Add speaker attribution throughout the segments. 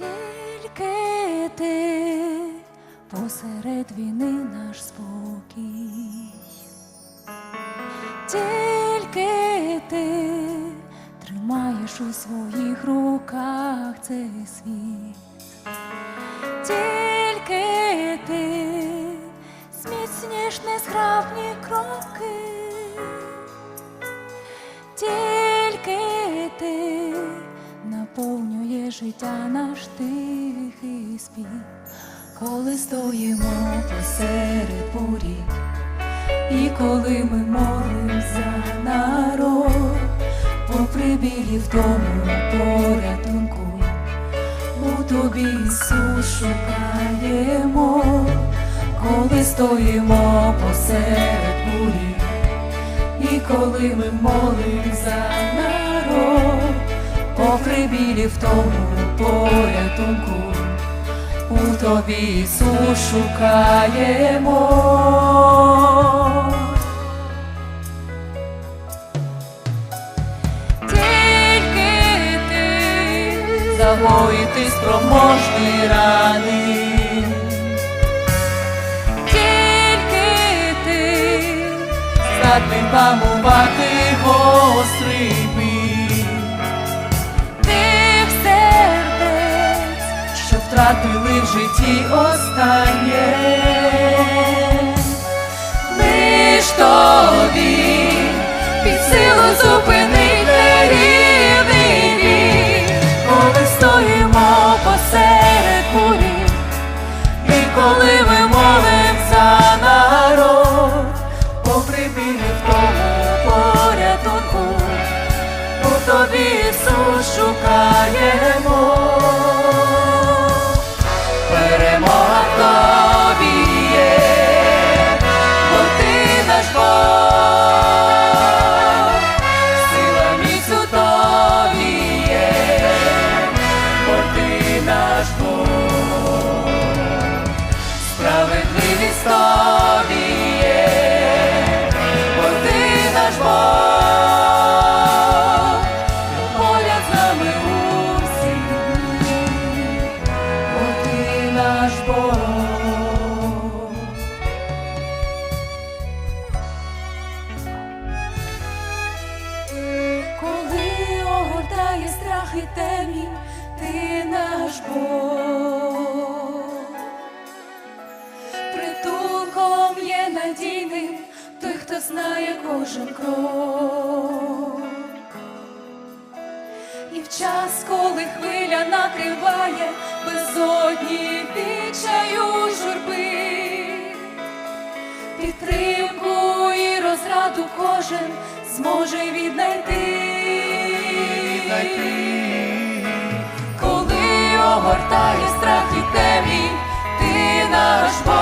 Speaker 1: Тільки ти посеред війни наш спокій, тільки ти тримаєш у своїх руках цей світ, тільки ти зміцніш незграбні кроки, тільки життя наш тихий спів, коли стоїмо посеред бурі, і коли ми молим за народ, попри білі втому порятунку, у тобі Ісус шукаємо, коли стоїмо посеред бурі. І коли ми молим за народ, білі в тому порятунку, у тобі Ісус шукаємо. Тільки ти загоїти спроможний рани. Тільки ти здатний памувати гострий втратили в житті останнє. Лиш тобі під силу зупинити рівний бій, коли стоїмо посеред бурі. І коли ми молим за народ, попри білі в тому порятунку, у тобі Ісус шукаємо. І темінь, ти наш Бог притулком є надійним той, хто знає кожен крок. І в час, коли хвиля накриває безодні відчаю журби, підтримку і розраду кожен зможе віднайти. Коли огортає страх і темінь, ти наш Бог,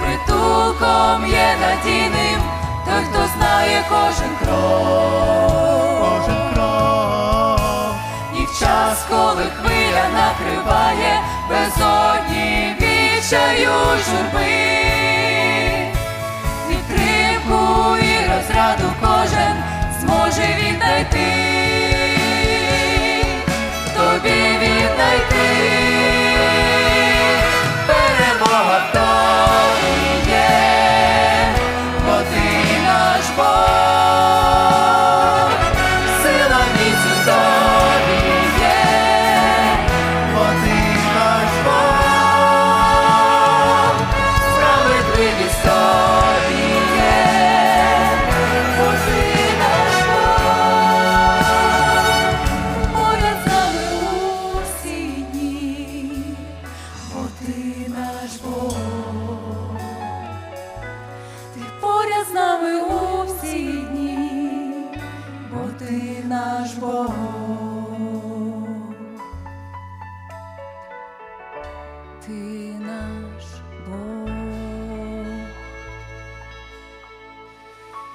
Speaker 1: притулком є надійним, той, хто знає кожен крок.
Speaker 2: Кожен крок,
Speaker 1: І в час, коли хвиля накриває безодні відчаю журби, з нами у всі дні, бо ти наш Бог. Ти наш